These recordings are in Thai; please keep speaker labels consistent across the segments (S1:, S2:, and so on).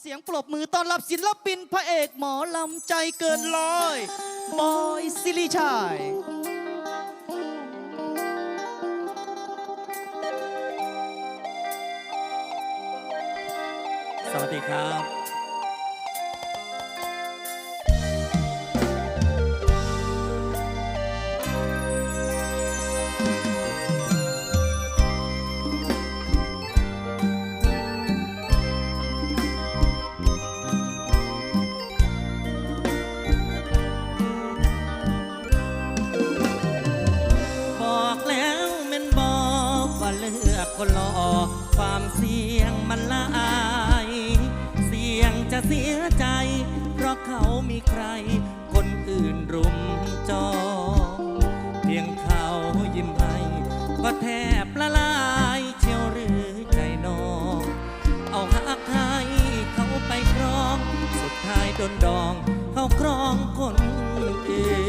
S1: เสียงปรบมือต้อนรับศิลปินพระเอกหมอลำใจเกินร้อยบอยซิริชัย
S2: สวัสดีครับ ลือกคนหล่อความเสี่ยงมันหลาย เสี่ยงจะเสียใจ เพราะเขามีใคร คนอื่นรุมจอง เพียงเขายิ้มให้ก็แทบละลายเชียวหรือใจน้อง เอาหักให้เขาไปครอง สุดท้ายโดนดอง เขาครองคนอื่น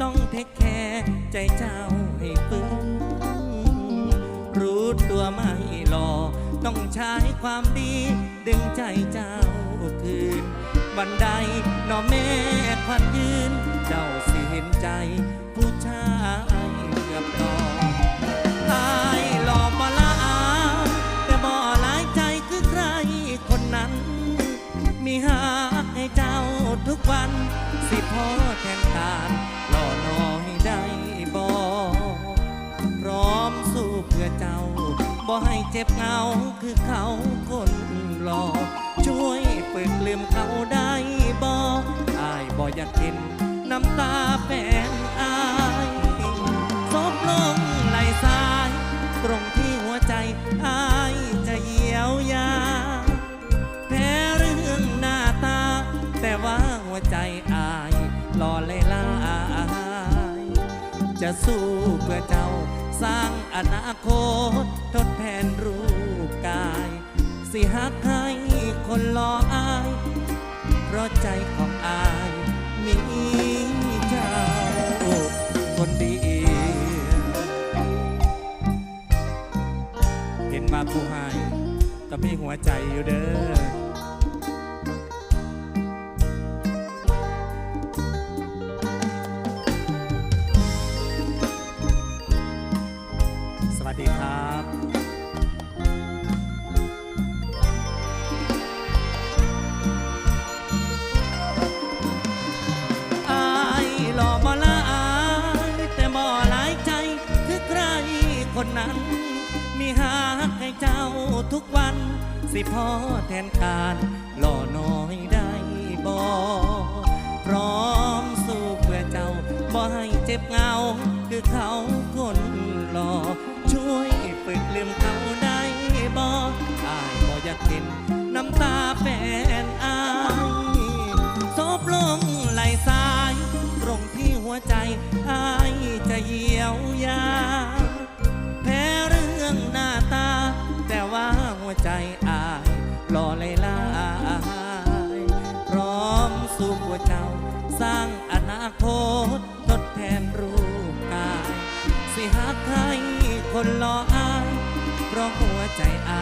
S2: ต้องเทคแคร์ใจเจ้าให้ฟื้นรู้ตัวไม่หลอต้องใช้ความดี ดึงใจเจ้าคืน วันใดหนอแม่ควันยืน เจ้าสิเห็นใจ ผู้ชายเกือบตออายหล่อบ่ละอาแต่บ่หลายใจคือใครคนนั้น มีหาให้เจ้าทุกวัน สิพ่อแทน พื่อเจ้า บ่ให้เจ็บเหงาคือเขาคนหล่อช่วยฝึกลืมเขาได้บ่อายบ่อยากเห็นน้ำตาแฟนอายซบลงไหลสาย ตรงที่หัวใจอายจะเยียวยาแพ้เรื่องหน้าตา แต่ว่าหัวใจอายหล่อเลยลายจะสู้เพื่อเจ้าสร้างอนาคตทดแทนรูปกาย สิหักให้คนรออาย เพราะใจของอายมีเจ้าคนดีเห็นมาผู้ให้ก็มีหัวใจอยู่เด้อ นั้น มีหาให้เจ้าทุกวัน สิพ่อแทนการหล่อน้อยได้บ่พร้อมสู้เพื่อเจ้าบ่ให้เจ็บเหงา คือเขาคนหล่อช่วยฝึกลืมเขาได้บ่อายบ่อยากเห็นน้ำตาแฟนอายซบลงไหลสาย ตรงที่หัวใจ ใจอายหล่อเลยลายพร้อมสู้หัวเจ้า สร้างอนาคตทดแทนรูปกาย สิหากใครคนรออายเพราะหัวใจอาย